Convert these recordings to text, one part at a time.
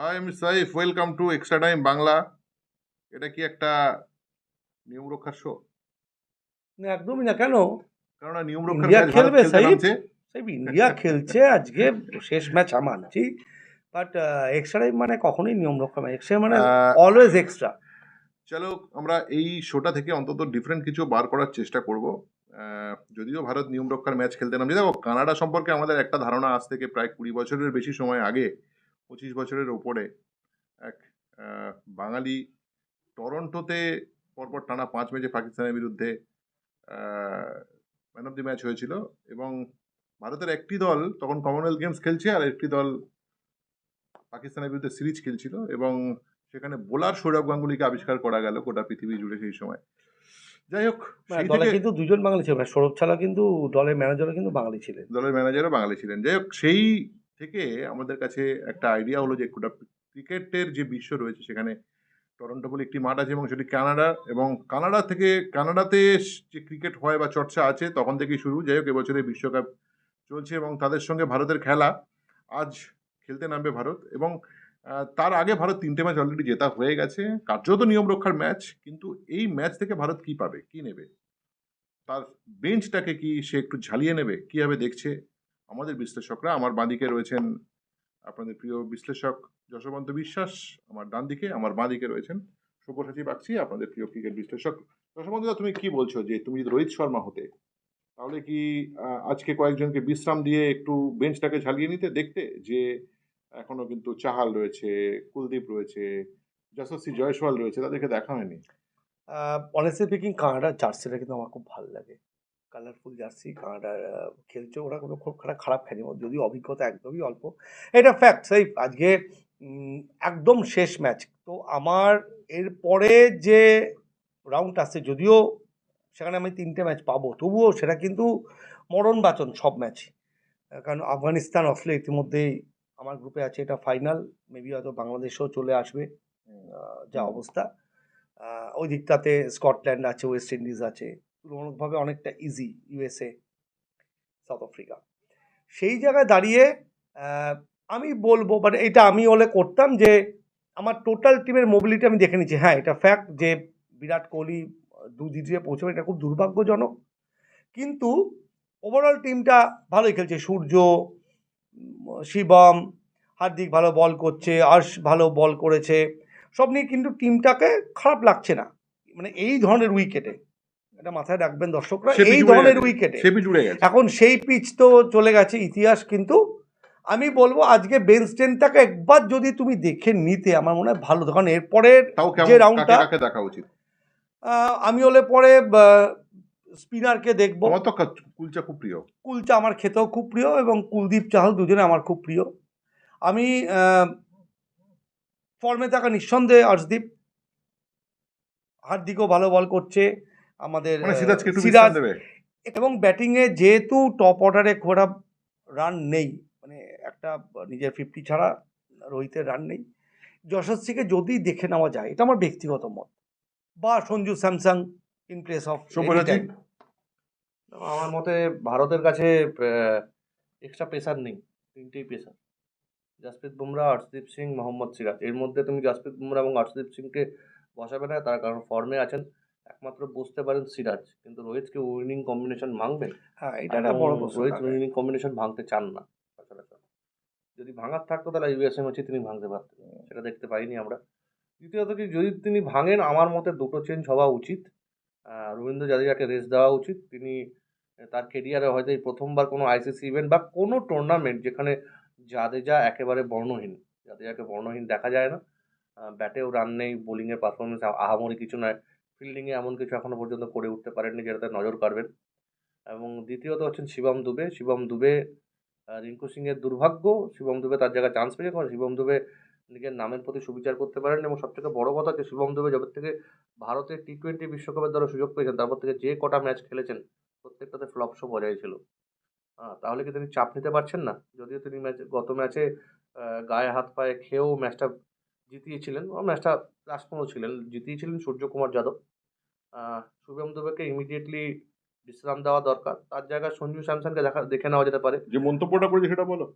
High আমি Saif welcome to extra time Bangla এটা কি একটা নিয়ম রক্ষার শো না একদমই না। কেন? কেননা নিয়ম রক্ষার খেলবে, সাইফ। ইন্ডিয়া খেলছে আজকে শেষ ম্যাচ মানছি বাট এক্সট্রা টাইম মানে কখনোই নিয়ম রক্ষা ম্যাচ এক্সট্রা মানে অলওয়েজ এক্সট্রা চলো আমরা এই শোটা থেকে অন্তত ডিফারেন্ট কিছু বার করার চেষ্টা করব। যদিও ভারত নিয়ম রক্ষার ম্যাচ খেলতে নামছে। দেখো কানাডা সম্পর্কে আমাদের একটা ধারণা আজ থেকে প্রায় কুড়ি বছরের বেশি সময় আগে পঁচিশ বছরের ওপরে এক বাঙালি টরন্টোতে পরপর টানা পাঁচ ম্যাচে পাকিস্তানের বিরুদ্ধে ম্যান অফ দি ম্যাচ হয়েছিল এবং ভারতের একটি দল তখন কমনওয়েলথ গেমস খেলছে আর একটি দল পাকিস্তানের বিরুদ্ধে সিরিজ খেলছিল এবং সেখানে বোলার সৌরভ গাঙ্গুলিকে আবিষ্কার করা গেল গোটা পৃথিবী জুড়ে সেই সময়। যাই হোক দলে কিন্তু দুজন বাঙালি ছিল মানে সৌরভ ছাড়া কিন্তু দলের ম্যানেজারও কিন্তু বাঙালি ছিলেন। দলের ম্যানেজারও বাঙালি ছিলেন। যাই হোক সেই থেকে আমাদের কাছে একটা আইডিয়া হলো যে ক্রিকেটের যে বিশ্ব রয়েছে সেখানে টরন্টো বলে একটি মাঠ আছে এবং সেটি কানাডা এবং কানাডা থেকে কানাডাতে যে ক্রিকেট হয় বা চর্চা আছে তখন থেকেই শুরু। যাই হোক এবছরে বিশ্বকাপ চলছে এবং তাদের সঙ্গে ভারতের খেলা আজ খেলতে নামবে ভারত এবং তার আগে ভারত তিনটে ম্যাচ অলরেডি জেতা হয়ে গেছে। কার্যত নিয়ম রক্ষার ম্যাচ কিন্তু এই ম্যাচ থেকে ভারত কি পাবে, কি নেবে? তার বেঞ্চটাকে কি সে একটু ঝালিয়ে নেবে? কীভাবে দেখছে? আমাদের বিশ্লেষকরা, আমার বাঁদিকে রয়েছেন আপনাদের প্রিয় বিশ্লেষক যশবন্ত বিশ্বাস, আমার ডান দিকে, আমার বাঁদিকে রয়েছেন সব্যসাচী বাগচি আপনাদের প্রিয় ক্রিকেট বিশ্লেষক। যশবন্ত তুমি কি বলছো যে তুমি যদি রোহিত শর্মা হতে, তাহলে কি আজকে কয়েকজনকে বিশ্রাম দিয়ে একটু বেঞ্চটাকে ঝালিয়ে নিতে, দেখতে যে এখনও কিন্তু চাহাল রয়েছে, কুলদীপ রয়েছে, যশস্বী জয়সওয়াল রয়েছে, তাদেরকে দেখা হয়নি? অনেস্টলি স্পিকিং কানাডার জার্সিটা কিন্তু আমার খুব ভালো লাগে। কালারফুল জার্সি কানাডার আহ, খেলছে। ওরা কোনো খুব খারাপ খারাপ খেলেনি ওর যদিও অভিজ্ঞতা একদমই অল্প। এটা ফ্যাক্ট সেই আজকে একদম শেষ ম্যাচ তো আমার এরপরে যে রাউন্ড আসছে যদিও সেখানে আমি তিনটে ম্যাচ পাবো তবুও সেটা কিন্তু মরণ বাচন সব ম্যাচ কারণ আফগানিস্তান অস্ট্রেলিয়া ইতিমধ্যেই আমার গ্রুপে আছে এটা ফাইনাল মেবি হয়তো বাংলাদেশেও চলে আসবে যা অবস্থা। ওই দিকটাতে স্কটল্যান্ড আছে ওয়েস্ট ইন্ডিজ আছে। তুলনামূলকভাবে অনেকটা ইজি ইউএসএ সাউথ আফ্রিকা সেই জায়গায় দাঁড়িয়ে আমি বলব বাট এটা আমি হলে করতাম যে, আমার টোটাল টিমের মোবিলিটি আমি দেখে নিচ্ছি। হ্যাঁ এটা ফ্যাক্ট যে, বিরাট কোহলি দু জিটিয়ে পৌঁছবে, এটা খুব দুর্ভাগ্যজনক। কিন্তু ওভারঅল টিমটা ভালোই খেলছে। সূর্য শিবম, হার্দিক ভালো বল করছে, আর্শ ভালো বল করেছে। সব নিয়ে কিন্তু টিমটাকে খারাপ লাগছে না। মানে এই ধরনের উইকেটে এটা মাথায় রাখবেন দর্শকরা এই ধরনের উইকেটে এখন সেই পিচ তো চলে গেছে ইতিহাস কিন্তু আমি বলব আজকে বেন স্টেনটাকে একবার যদি তুমি দেখে নিতে আমার মনে হয় ভালো। কারণ এরপরের যে রাউন্ডটা দেখা উচিত? আমি হলে পরে স্পিনারকে দেখব। তো কুলচা খুব প্রিয়। কুলচা আমার খেতেও খুব প্রিয় এবং কুলদীপ চাহল দুজনে আমার খুব প্রিয়। আমি ফর্মে থাকা নিঃসন্দেহে অর্শদীপ। হার্দিকও ভালো বল করছে। আমাদের মানে সিরাজ এবং ব্যাটিংয়ে যেহেতু টপ অর্ডারে খুব একটা রান নেই মানে একটা নিজের ফিফটি ছাড়া রোহিতের রান নেই যশস্বীকে যদি দেখে নেওয়া যায় এটা আমার ব্যক্তিগত মত। বা Sanju Samson in place of আমার মতে ভারতের কাছে এক্সট্রা পেসার নেই তিনটেই পেসার জাসপ্রীত বুমরা হর্ষদীপ সিং মোহাম্মদ সিরাজ। এর মধ্যে তুমি জাসপ্রীত বুমরা এবং হর্ষদীপ সিংকে বসাবে না তার কারণ ফর্মে আছেন। একমাত্র বুঝতে পারেন সিরাজ কিন্তু রোহিতকে উইনিং কম্বিনেশন ভাঙবে? হ্যাঁ এটা একটা বড় প্রশ্ন রোহিত উইনিং কম্বিনেশন ভাঙতে চান না যদি ভাঙার থাকতো তাহলে ইউএসএ ম্যাচে তিনি ভাঙতে পারতেন সেটা দেখতে পাইনি আমরা। দ্বিতীয়ত কি যদি তিনি ভাঙেন আমার মতে দুটো চেঞ্জ হওয়া উচিত। রবীন্দ্র জাদেজাকে রেস্ট দেওয়া উচিত। তিনি তার কেরিয়ারে হয়তো এই প্রথমবার কোনো আইসিসি ইভেন্ট বা কোনো টুর্নামেন্ট যেখানে জাদেজা একেবারে বর্ণহীন জাদেজাকে বর্ণহীন দেখা যায় না। ব্যাটেও রান নেই বোলিংয়ের পারফরমেন্স আহামরি কিছু নয়। ফিল্ডিংয়ে এমন কিছু এখনও পর্যন্ত করে উঠতে পারেননি যেটাতে নজর কাড়বেন। এবং দ্বিতীয়ত হচ্ছেন শিবম দুবে। শিবম দুবে রিঙ্কু সিংয়ের দুর্ভাগ্য, শিবম দুবে তার জায়গায় চান্স পেয়েছে কারণ শিবম দুবে নিজের নামের প্রতি সুবিচার করতে পারেন এবং সবথেকে বড় কথা হচ্ছে শিবম দুবে যবে থেকে ভারতের টি টোয়েন্টি বিশ্বকাপের দ্বারা সুযোগ পেয়েছেন, তারপর থেকে যে কটা ম্যাচ খেলেছেন, প্রত্যেকটাতে ফ্লপ শো বজায় ছিল হ্যাঁ তাহলে কি তিনি চাপ নিতে পারছেন না? যদিও তিনি ম্যাচ, গত ম্যাচে গায়ে হাত পায়ে খেয়েও ম্যাচটা জিতিয়েছিলেন। ও ম্যাচটা লাস্ট পর্যন্ত ছিলেন, জিতিয়েছিলেন সূর্যকুমার যাদব। শুভম দুবেকে ইমিডিয়েটলি বিশ্রাম দেওয়া দরকার। তার জায়গায় সঞ্জু স্যামসনকে দেখা দেখে নেওয়া যেতে পারে। যে মন্তব্যটা করেছে সেটা বলো।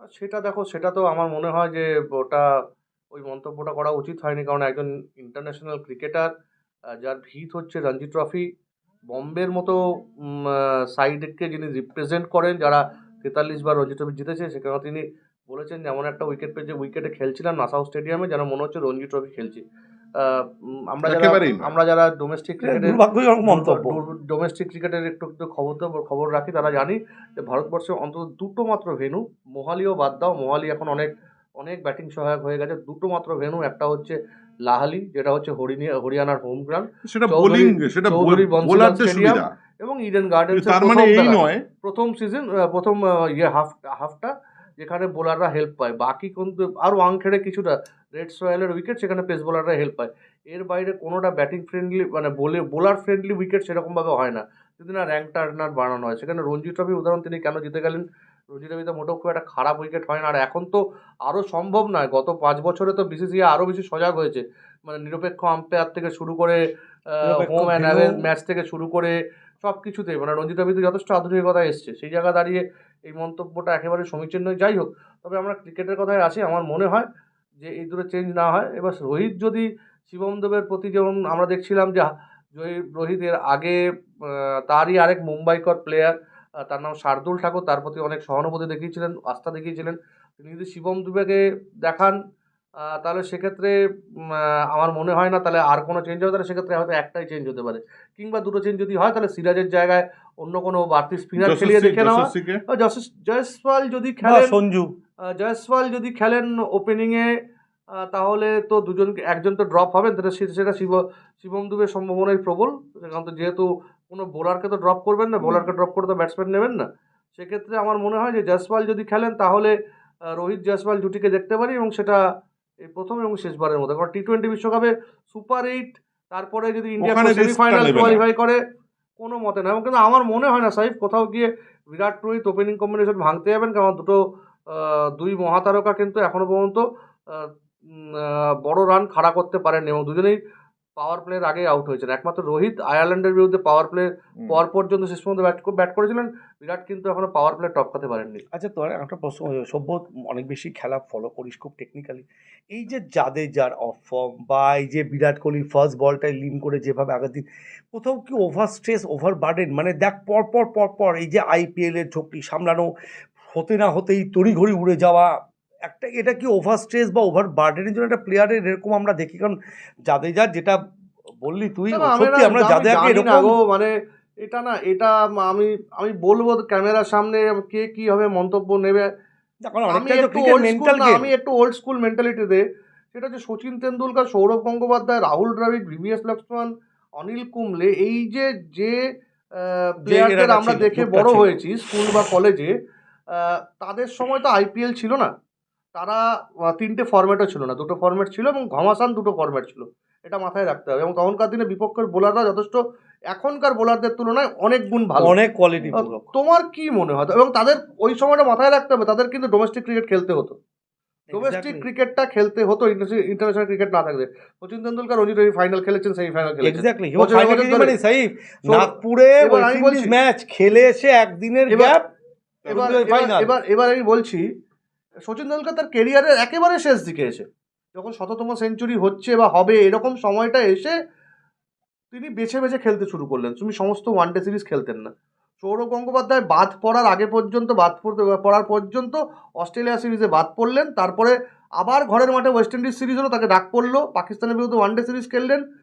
আর সেটা দেখো সেটা তো আমার মনে হয় যে ওটা ওই মন্তব্যটা করা উচিত হয়নি কারণ একজন ইন্টারন্যাশনাল ক্রিকেটার যার ভিত হচ্ছে রঞ্জি ট্রফি বম্বের মতো সাইডকে যিনি রিপ্রেজেন্ট করেন যারা তেতাল্লিশ বার রঞ্জি ট্রফি জিতেছে সেখানে তিনি বলেছেন যে এমন একটা উইকেট পেয়ে যে উইকেটে খেলছিলাম নাসাউ স্টেডিয়ামে যেন মনে হচ্ছে রঞ্জি ট্রফি খেলছি। আমরা যারা আমরা যারা ডোমেস্টিক ক্রিকেটের মন্তব্য। ডোমেস্টিক ক্রিকেটের একটু একটু খবর তো খবর রাখি তারা জানি যে ভারতবর্ষে অন্তত দুটো মাত্র ভেনু মোহালিও বাদ দাও মোহালি এখন অনেক অনেক ব্যাটিং সহায়ক হয়ে গেছে। দুটো মাত্র ভেনু একটা হচ্ছে লাহালি যেটা হচ্ছে হরিয়ানা হরিয়ানার হোম গ্রাউন্ড সেটা বোলিং সেটা বোলারদের স্টেডিয়াম সুবিধা। এবং ইডেন গার্ডেন্স তার মানে এই নয় প্রথম সিজন প্রথম ইয়ে হাফ হাফটা যেখানে বোলাররা হেল্প পায়। বাকি কিন্তু আরও আংখেড়ে কিছুটা রেড সোয়েলের উইকেট সেখানে পেস বোলাররা হেল্প পায়। এর বাইরে কোনোটা ব্যাটিং ফ্রেন্ডলি মানে বলে বোলার ফ্রেন্ডলি উইকেট সেরকমভাবে হয় না। যদি না র্যাঙ্ক টার্নার বাড়ানো হয়। সেখানে রঞ্জি ট্রফির উদাহরণ তিনি কেন জিতে গেলেন? রঞ্জি ট্রফিতে মোটেও খুব একটা খারাপ উইকেট হয় না আর এখন তো আরও সম্ভব নয়। গত পাঁচ বছরে তো বিসিসিআই আরও বেশি সজাগ হয়েছে। মানে নিরপেক্ষ আম্পায়ার থেকে শুরু করে হোম অ্যান্ড। অ্যাওয়ে ম্যাচ থেকে শুরু করে সব কিছুতেই মানে রঞ্জি ট্রফিতে যথেষ্ট আধুনিকতা এসছে। সেই জায়গা দাঁড়িয়ে এই মন্তব্যটা একেবারে সমীচীন নয়। যাই হোক তবে আমরা ক্রিকেটের কথায় আসি। আমার মনে হয় যে এই দুটো চেঞ্জ না হয়। এবার রোহিত যদি শিবম দেবের প্রতি যেমন আমরা দেখছিলাম যে জয়ী রোহিত এর আগে তারই আরেক মুম্বাইকর প্লেয়ার তার নাম শার্দুল ঠাকুর তার প্রতি অনেক সহানুভূতি দেখিয়েছিলেন আস্থা দেখিয়েছিলেন। তিনি যদি শিবম দুবেকে দেখান তাহলে সেক্ষেত্রে আমার মনে হয় না তাহলে আর কোনো চেঞ্জ হবে। তাহলে সেক্ষেত্রে হয়তো একটাই চেঞ্জ হতে পারে। কিংবা দুটো চেঞ্জ যদি হয় তাহলে সিরাজের জায়গায় অন্য কোনো বাড়তি স্পিনার খেলিয়ে দেখে নেওয়া। জয়সওয়াল যদি খেলে খেলেন সঞ্জু। জয়সওয়াল যদি খেলেন ওপেনিংয়ে তাহলে তো দুজনকে একজন তো ড্রপ হবেন তাহলে সে- সেটা শিব শিবম দুবের সম্ভাবনাই প্রবল। কারণ তো যেহেতু কোনো বোলারকে তো ড্রপ করবেন না বোলারকে ড্রপ করে তো ব্যাটসম্যান নেবেন না। সেক্ষেত্রে আমার মনে হয় যে জয়সওয়াল যদি খেলেন তাহলে রোহিত জয়সওয়াল জুটিকে দেখতে পারি এবং সেটা এই প্রথম এবং শেষবারের মতো। কারণ টি টোয়েন্টি বিশ্বকাপে সুপার এইট তারপরে যদি ইন্ডিয়া সেমিফাইনাল কোয়ালিফাই করে কোনো মতে না। এবং কিন্তু আমার মনে হয় না সাহিব কোথাও গিয়ে বিরাট রোহিত ওপেনিং কম্বিনেশন ভাঙতে যাবেন কারণ দুটো দুই মহাতারকা কিন্তু এখনও পর্যন্ত বড় রান খাড়া করতে পারেন এবং দুজনেই পাওয়ার প্লের আগে আউট হয়েছেন। একমাত্র রোহিত আয়ারল্যান্ডের বিরুদ্ধে পাওয়ার প্লে। পর পর্যন্ত শেষ পর্যন্ত ব্যাট ব্যাট করেছিলেন বিরাট কিন্তু এখনও পাওয়ার প্লে টপকাতে পারেননি। আচ্ছা তোর একটা প্রশ্ন সভ্য অনেক বেশি খেলা ফলো করিস খুব টেকনিক্যালি এই যে যাদের যার অফ ফর্ম বা এই যে বিরাট কোহলি ফার্স্ট বলটাই লিন করে যেভাবে আগের দিন কোথাও কি ওভার স্ট্রেস ওভার বার্ডেন মানে দেখ পর পর পর পর এই যে আইপিএল এর ঝোঁকটি সামলানো হতে না হতেই তড়িঘড়ি উড়ে যাওয়া একটা এটা কি ওভার স্ট্রেস বা ওভার বার্ডেনের জন্য একটা প্লেয়ারের এরকম আমরা দেখি? কারণ যাদের যার যেটা বললি তুই সত্যি আমরা জানি এরকম মানে এটা না এটা আমি আমি বলব ক্যামেরার সামনে কে কি হবে মন্তব্য নেবে। আমি একটু ওল্ড স্কুল ওল্ড মেন্টালিটিতে সেটা হচ্ছে সচিন তেন্ডুলকর সৌরভ গঙ্গোপাধ্যায় রাহুল দ্রাবিড় ভিভিএস লক্ষ্মণ অনিল কুম্বলে এই যে যে প্লেয়ারদের আমরা দেখে বড় হয়েছি স্কুল বা কলেজে তাদের সময় তো আইপিএল ছিল না। তারা তিনটে ফর্ম্যাটও ছিল না। দুটো ফরম্যাট ছিল এবং ঘমাসান দুটো ফরম্যাট ছিল। এটা মাথায় রাখতে হবে। এবং তখনকার দিনে বিপক্ষের বোলাররা যথেষ্ট এখনকার বোলারদের তুলনায় অনেক গুণ ভালো। অনেক কোয়ালিটি তোমার কি মনে হয়? এবং তাদের ওই সময়টা মাথায় রাখতে হবে তাদের কিন্তু ডোমেস্টিক ক্রিকেট খেলতে হতো। ডোমেস্টিক ক্রিকেটটা খেলতে হতো ইন্টারন্যাশনাল ক্রিকেট না থাকলে। সচিন তেন্ডুলকার রঞ্জি ট্রফি ফাইনাল খেলেছেন সেমিফাইনাল খেলেছেন। এক্স্যাক্টলি। মানে নাগপুরে ম্যাচ খেলে এসে একদিনের গ্যাপ এবার এবার এবার- আমি বলছি সচিন তেন্ডুলকার তার কেরিয়ারের একেবারে শেষ দিকে এসে যখন শততম সেঞ্চুরি হচ্ছে বা হবে এরকম সময়টা এসে তিনি বেছে বেছে খেলতে শুরু করলেন। তুমি সমস্ত ওয়ানডে সিরিজ খেলতেন না। সৌরভ গঙ্গোপাধ্যায় বাদ পড়ার আগে পর্যন্ত বাদ পড়তে পড়ার পর্যন্ত অস্ট্রেলিয়া সিরিজে বাদ পড়লেন। তারপরে আবার ঘরের মাঠে ওয়েস্ট ইন্ডিজ সিরিজ হলো তাকে ডাক পড়ল। পাকিস্তানের বিরুদ্ধে ওয়ান ওয়ানডে সিরিজ খেললেন।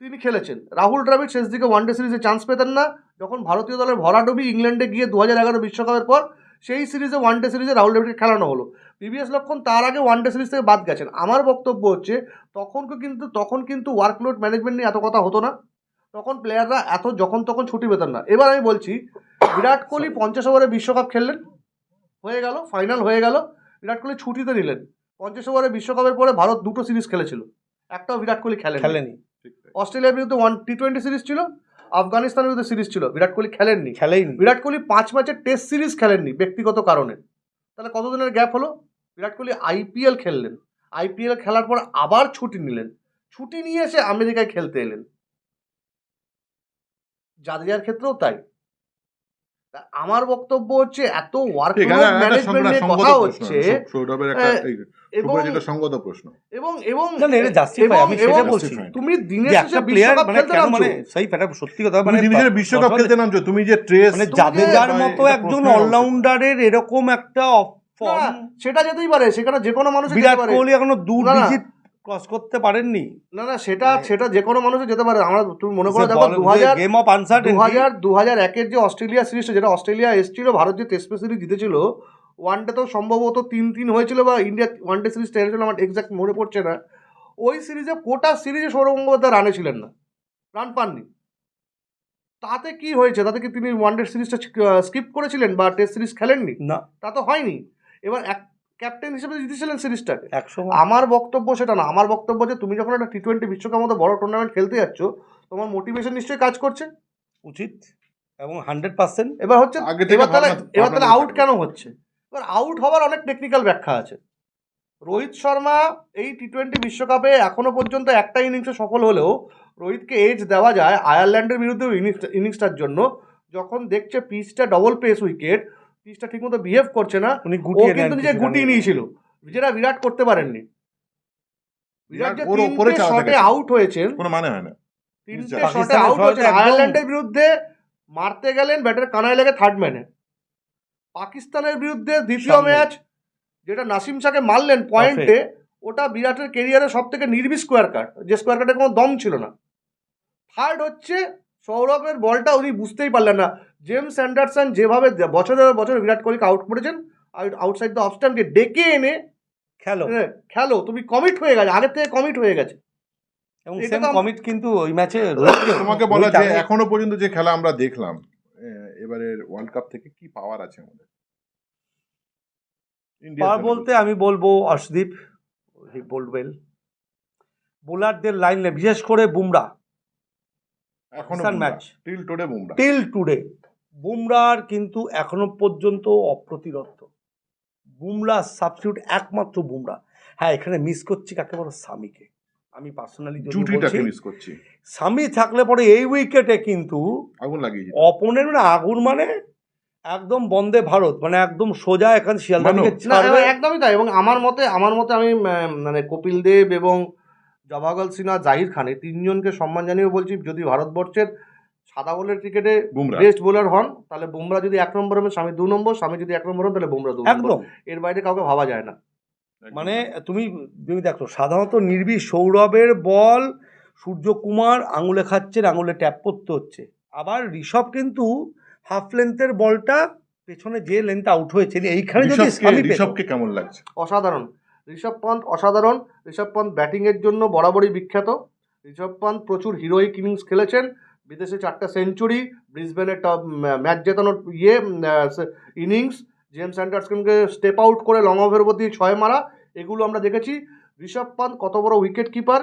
তিনি খেলেছেন। রাহুল দ্রাবিড় শেষ দিকে ওয়ানডে সিরিজে চান্স পেতেন না। যখন ভারতীয় দলের ভরাডুবি ইংল্যান্ডে গিয়ে দু হাজার এগারো বিশ্বকাপের পর সেই সিরিজে ওয়ানডে সিরিজে রাহুল দ্রাবিড়কে খেলানো হলো। পিভিএস লক্ষণ তার আগে ওয়ানডে সিরিজ থেকে বাদ গেছেন। আমার বক্তব্য হচ্ছে তখন কিন্তু তখন কিন্তু ওয়ার্কলোড ম্যানেজমেন্ট নিয়ে এত কথা হতো না। তখন প্লেয়াররা এত যখন তখন ছুটি পেতেন না। এবার আমি বলছি বিরাট কোহলি পঞ্চাশ ওভারে বিশ্বকাপ খেললেন। হয়ে গেল ফাইনাল হয়ে গেল। বিরাট কোহলি ছুটিতে নিলেন। পঞ্চাশ ওভারে বিশ্বকাপের পরে ভারত দুটো সিরিজ খেলেছিল। একটাও বিরাট কোহলি খেলেন। খেলেনি। অস্ট্রেলিয়ার বিরুদ্ধে ওয়ান টি টোয়েন্টি সিরিজ ছিল আফগানিস্তানের বিরুদ্ধে সিরিজ ছিল বিরাট কোহলি খেলেননি। খেলেইনি। বিরাট কোহলি পাঁচ ম্যাচের টেস্ট সিরিজ খেলেননি ব্যক্তিগত কারণে। তাহলে কতদিনের গ্যাপ হলো? বিরাট কোহলি আইপিএল খেললেন। আইপিএল খেলার পর আবার ছুটি নিলেন। ছুটি নিয়ে এসে আমেরিকায় খেলতে এলেন। জাদেজার ক্ষেত্রেও তাই। আমার বক্তব্য হচ্ছে এত ওয়ার্ক ম্যানেজমেন্ট নিয়ে কথা হচ্ছে সৌরভের একটা এ, এই, এবং শুভ্রের যেটা সঙ্গত প্রশ্ন এবং এবং না, না, এটা justify, আমি সেটা বলছি। তুমি দিনের শেষে প্লেয়ার মানে খেলতে কেন মানে সেই এটা সত্যি কথা মানে বিশ্বকাপ খেলতে নামছো তুমি যে ট্রেস মানে জাদেজার মতো একজন অলরাউন্ডারের এরকম একটা ফর্ম সেটা যেতেই পারে সেখানে যে কোনো মানুষ বিরাট কোহলি এখনও দু। ডিজিট ক্রস করতে পারেননি। না না সেটা মানে- সেটা যে কোনো মানুষের যেতে পারে। আমরা তুমি মনে করে দেখো দু হাজার গেম অফ আনসার দু হাজার দু হাজার একের যে অস্ট্রেলিয়া সিরিজটা যেটা অস্ট্রেলিয়া এসেছিল ভারত যে টেস্ট সিরিজ জিতেছিল ওয়ানডে তো সম্ভবত তিন তিন হয়েছিল বা ইন্ডিয়া ওয়ানডে সিরিজটা হেরেছিল আমার এক্সাক্ট মনে পড়ছে না। ওই সিরিজে কোটা সিরিজে সৌরভ গঙ্গোপাধ্যায় রানে ছিলেন না। রান পাননি। তাতে কি হয়েছে? তাতে কি তিনি ওয়ানডে সিরিজটা স্কিপ করেছিলেন বা টেস্ট সিরিজ খেলেননি? না। তা তো হয়নি। এবার এক ক্যাপ্টেন হিসেবে জিতেছিলেন সিরিজটাকে। একশো আমার বক্তব্য সেটা না। আমার বক্তব্য যে তুমি যখন একটা টি টোয়েন্টি বিশ্বকাপ মতো বড় টুর্নামেন্ট খেলতে যাচ্ছ তোমার মোটিভেশন নিশ্চয়ই কাজ করছে। উচিত। এবং হান্ড্রেড পার্সেন্ট এবার হচ্ছে আগে এবার তাহলে এবার তাহলে আউট কেন হচ্ছে? এবার আউট হওয়ার অনেক টেকনিক্যাল ব্যাখ্যা আছে। রোহিত শর্মা এই টি টোয়েন্টি বিশ্বকাপে এখনও পর্যন্ত একটা ইনিংসে সফল হলেও রোহিতকে এজ দেওয়া যায় আয়ারল্যান্ডের বিরুদ্ধে ইনিংসটার জন্য। যখন দেখছে পিচটা ডবল পেস উইকেট পিচটা ঠিকমতো বিহেভ করছে না উনি গুটিয়ে কিন্তু নিজে গুটিয়ে নিয়েছিল। যেটা বিরাট করতে পারেননি। বিরাট যে তিনটে শটে আউট হয়েছেন কোনো মানে হয় না। তিনটে শটে আউট একদম- আয়ারল্যান্ডের বিরুদ্ধে মারতে গেলেন ব্যাটের কানায় লেগে থার্ড ম্যানে পাকিস্তানের বিরুদ্ধে দ্বিতীয় ম্যাচ যেটা নাসিম শাহকে মারলেন পয়েন্টে ওটা বিরাটের কেরিয়ারে সব থেকে নির্বি স্কোয়ার কাট যে স্কোয়ার কাটে কোনো দম ছিল না। থার্ড হচ্ছে সৌরভের বলটা উনি বুঝতেই পারলেন না। জেমস অ্যান্ডারসন যেভাবে বছরের বছর বিরাট কোহলিকে আউট করেছেন আউটসাইড দ্য অফস্টানকে ডেকে এনে খেলো। খেলো। তুমি কমিট হয়ে গেছে আগের থেকে কমিট হয়ে গেছে। এবং সেম কমিট কিন্তু ওই ম্যাচে তোমাকে বলা যে এখনও পর্যন্ত যে খেলা আমরা দেখলাম এবারের ওয়ার্ল্ড কাপ থেকে কি পাওয়ার আছে আমাদের? পাওয়ার বলতে আমি বলব অর্শদীপ হি বোল্ড ওয়েল বোলারদের লাইন বিশেষ করে বুমরা। এখনও match till today Bumrah. Till today বুমরার কিন্তু এখনও পর্যন্ত অপ্রতিরোধ। বুমরা সাবস্টিটিউট একমাত্র বুমরা। হ্যাঁ এখানে মিস করছি কাকে বলো? স্বামীকে আমি পার্সোনালি জুটিটাকে মিস করছি। সামি থাকলে পরে এই উইকেটে কিন্তু আগুন লাগিয়ে অপোনেন্ট মানে আগুন মানে একদম বন্দে ভারত। মানে একদম সোজা এখান শিয়ালদা একদমই তাই। এবং আমার মতে আমার মতে আমি মানে কপিল দেব এবং জবাগল সিনহা জাহির খান এই তিনজনকে সম্মান জানিয়ে বলছি যদি ভারতবর্ষের সাদা বলের ক্রিকেটে বুমরা। বেস্ট বোলার হন তাহলে বুমরা যদি এক নম্বর হবে স্বামী দু নম্বর স্বামী যদি এক নম্বর হন তাহলে বুমরা দু নম্বর। একদম। এর বাইরে কাউকে ভাবা যায় না। মানে তুমি তুমি দেখো সাধারণত নির্বি সৌরভের বল সূর্যকুমার আঙুলে খাচ্ছেন আঙুলে ট্যাপ করতে হচ্ছে। আবার ঋষভ কিন্তু হাফ লেন্থের বলটা পেছনে যে লেন্থ আউট হয়েছে এইখানে যদি ঋষভকে কেমন লাগছে? অসাধারণ। ঋষভ পন্থ অসাধারণ। ঋষভ পন্থ ব্যাটিংয়ের জন্য বরাবরই বিখ্যাত। ঋষভ পন্থ প্রচুর হিরোইক ইনিংস খেলেছেন। বিদেশে চারটা সেঞ্চুরি ব্রিসবেনের টপ ম্যাচ জেতানোর ইয়ে ইনিংস জেমস অ্যান্ডারসনকে স্টেপ আউট করে লং অফের উপর দিয়ে ছয় মারা এগুলো আমরা দেখেছি। ঋষভ পান্ত কত বড় উইকেট কিপার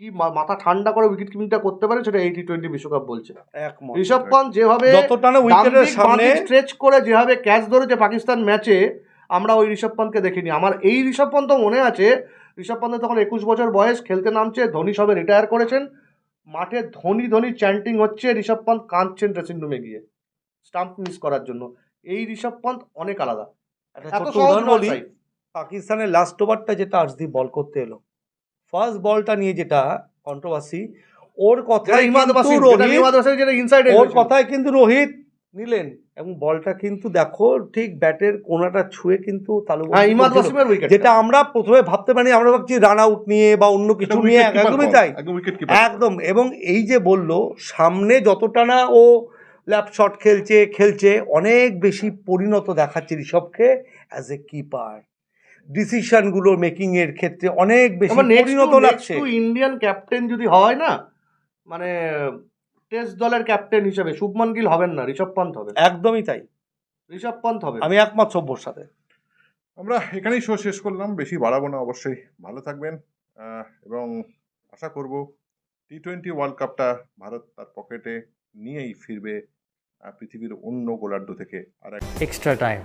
কি মাথা ঠান্ডা করে উইকেট কিপিংটা করতে পারে সেটা এই টি টোয়েন্টি বিশ্বকাপ বলছে। একমত। ঋষভ পান্ত যেভাবে উইকেটের সামনে স্ট্রেচ করে যেভাবে ক্যাচ ধরেছে পাকিস্তান ম্যাচে আমরা ওই ঋষভ পান্তকে দেখিনি। আমার এই ঋষভ পান্ত মনে আছে ঋষভ পান্তের তখন একুশ বছর বয়স খেলতে নামছে ধোনি সবে রিটায়ার করেছেন। মাঠে ধনী ধনী চ্যান্টিং হচ্ছে ঋষভ পান্ত কাঁদছেন ড্রেসিং রুমে গিয়ে। স্টাম্প মিস করার জন্য। এই ঋষভ পন্থ অনেক আলাদা। বলি পাকিস্তানের লাস্ট ওভারটা যেটা আর্শদীপ বল করতে এলো। ফার্স্ট বলটা নিয়ে যেটা কন্ট্রোভার্সি ওর কথায় কিন্তু রোহিত ওর কথায় কিন্তু রোহিত নিলেন এবং বলটা কিন্তু দেখো ঠিক ব্যাটের কোনাটা ছুঁয়ে কিন্তু হ্যাঁ যেটা আমরা প্রথমে ভাবতে পারি আমরা ভাবছি রান আউট নিয়ে বা অন্য কিছু নিয়ে একদমই তাই। একদম এবং এই যে বলল সামনে যতটা না ও ল্যাপ শট খেলছে খেলছে অনেক বেশি পরিণত দেখাচ্ছে ঋষভকে অ্যাজ এ কিপার ডিসিশনগুলো মেকিং এর ক্ষেত্রে অনেক বেশি পরিণত লাগছে। ইন্ডিয়ান ক্যাপ্টেন যদি হয় না মানে টেস্ট দলের ক্যাপ্টেন হিসেবে শুভমান গিল হবেন না ঋষভ পান্ত হবে একদমই তাই। ঋষভ পন্থ হবে আমি একমত সভ্যর সাথে। আমরা এখানেই শো শেষ করলাম বেশি বাড়াবো না অবশ্যই ভালো থাকবেন। এবং আশা করব টি টোয়েন্টি ওয়ার্ল্ড কাপটা ভারত তার পকেটে নিয়েই ফিরবে পৃথিবীর অন্য গোলার্ধ থেকে। আর এক extra time.